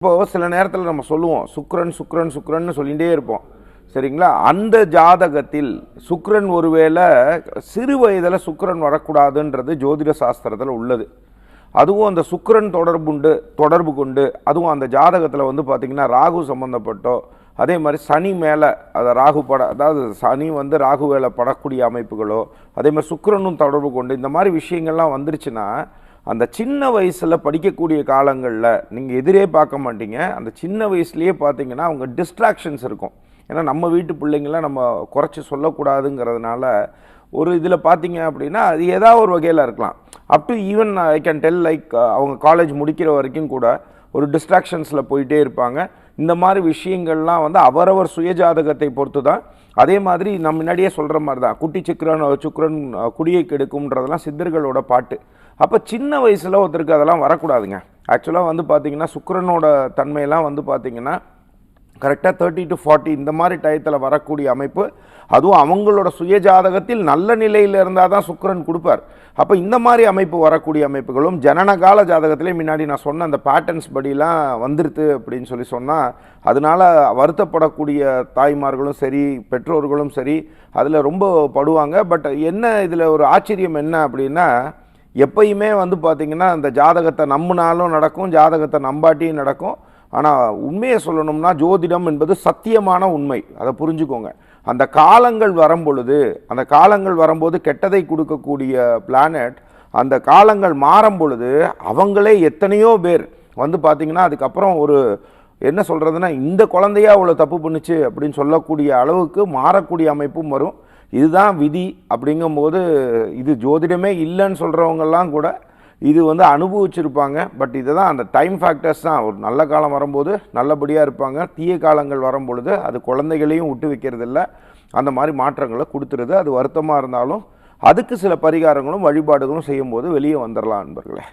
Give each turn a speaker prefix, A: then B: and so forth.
A: இப்போ சில நேரத்தில் நம்ம சொல்லுவோம் சுக்ரன் சுக்ரன் சுக்ரன்னு சொல்லிகிட்டே இருப்போம். சரிங்களா? அந்த ஜாதகத்தில் சுக்ரன் ஒருவேளை சிறு வயதில் சுக்கிரன் வரக்கூடாதுன்றது ஜோதிட சாஸ்திரத்தில் உள்ளது. அதுவும் அந்த சுக்ரன் தொடர்புண்டு தொடர்பு கொண்டு அதுவும் அந்த ஜாதகத்தில் வந்து பார்த்திங்கன்னா ராகு சம்மந்தப்பட்டோ அதே மாதிரி சனி மேலே அதை ராகு பட அதாவது சனி வந்து ராகு வேலை படக்கூடிய அமைப்புகளோ அதே மாதிரி சுக்ரனும் தொடர்பு கொண்டு இந்த மாதிரி விஷயங்கள்லாம் வந்துருச்சுன்னா அந்த சின்ன வயசில் படிக்கக்கூடிய காலங்களில் நீங்கள் எதிரே பார்க்க மாட்டீங்க. அந்த சின்ன வயசுலேயே பார்த்தீங்கன்னா அவங்க டிஸ்ட்ராக்ஷன்ஸ் இருக்கும். ஏன்னா நம்ம வீட்டு பிள்ளைங்கள நம்ம குறைச்சி சொல்லக்கூடாதுங்கிறதுனால ஒரு இதில் பார்த்தீங்க அப்படின்னா அது ஏதாவது ஒரு வகையில் இருக்கலாம். Up to even I can tell like அவங்க காலேஜ் முடிக்கிற வரைக்கும் கூட ஒரு டிஸ்ட்ராக்ஷன்ஸில் போயிட்டே இருப்பாங்க. இந்த மாதிரி விஷயங்கள்லாம் வந்து அவரவர் சுயஜாதகத்தை பொறுத்து தான் அதே மாதிரி நம்ம முன்னாடியே சொல்கிற மாதிரி தான் குட்டி சுக்கிரன் சுக்கரன் குடியை கெடுக்கும்ன்றதெல்லாம் சித்தர்களோட பாட்டு. அப்போ சின்ன வயசில் ஒருத்தருக்கு அதெல்லாம் வரக்கூடாதுங்க. ஆக்சுவலாக வந்து பார்த்திங்கன்னா சுக்கிரனோட தன்மையெல்லாம் வந்து பார்த்திங்கன்னா கரெக்டாக தேர்ட்டி டு ஃபார்ட்டி இந்த மாதிரி டயத்தில் வரக்கூடிய அமைப்பு அதுவும் அவங்களோட சுயஜாதகத்தில் நல்ல நிலையில் இருந்தால் தான் சுக்கரன் கொடுப்பார். அப்போ இந்த மாதிரி அமைப்பு வரக்கூடிய அமைப்புகளும் ஜனனகால ஜாதகத்திலே முன்னாடி நான் சொன்ன அந்த பேட்டர்ன்ஸ் படிலாம் வந்துருது அப்படின்னு சொல்லி சொன்னால் அதனால வருத்தப்படக்கூடிய தாய்மார்களும் சரி பெற்றோர்களும் சரி அதில் ரொம்ப படுவாங்க. பட் என்ன இதில் ஒரு ஆச்சரியம் என்ன அப்படின்னா எப்பயுமே வந்து பார்த்திங்கன்னா அந்த ஜாதகத்தை நம்பினாலும் நடக்கும் ஜாதகத்தை நம்பாட்டியும் நடக்கும். ஆனால் உண்மையை சொல்லணும்னா ஜோதிடம் என்பது சத்தியமான உண்மை. அதை புரிஞ்சுக்கோங்க. அந்த காலங்கள் வரும் பொழுது அந்த காலங்கள் வரும்போது கெட்டதை கொடுக்கக்கூடிய பிளானட் அந்த காலங்கள் மாறும் பொழுது அவங்களே எத்தனையோ பேர் வந்து பார்த்திங்கன்னா அதுக்கப்புறம் ஒரு என்ன சொல்கிறதுனா இந்த குழந்தையா அவ்வளோ தப்பு பண்ணுச்சு அப்படின்னு சொல்லக்கூடிய அளவுக்கு மாறக்கூடிய அமைப்பும் வரும். இதுதான் விதி அப்படிங்கும்போது இது ஜோதிடமே இல்லைன்னு சொல்கிறவங்கெல்லாம் கூட இது வந்து அனுபவிச்சிருப்பாங்க. பட் இதுதான் அந்த டைம் ஃபேக்டர்ஸ் தான். ஒரு நல்ல காலம் வரும்போது நல்லபடியாக இருப்பாங்க. தீய காலங்கள் வரும் பொழுது அது குழந்தைகளையும் விட்டு வைக்கிறதில்ல. அந்த மாதிரி மாற்றங்களை கொடுத்துருது. அது வருத்தமாக இருந்தாலும் அதுக்கு சில பரிகாரங்களும் வழிபாடுகளும் செய்யும்போது வெளியே வந்துடலாம் நண்பர்களே.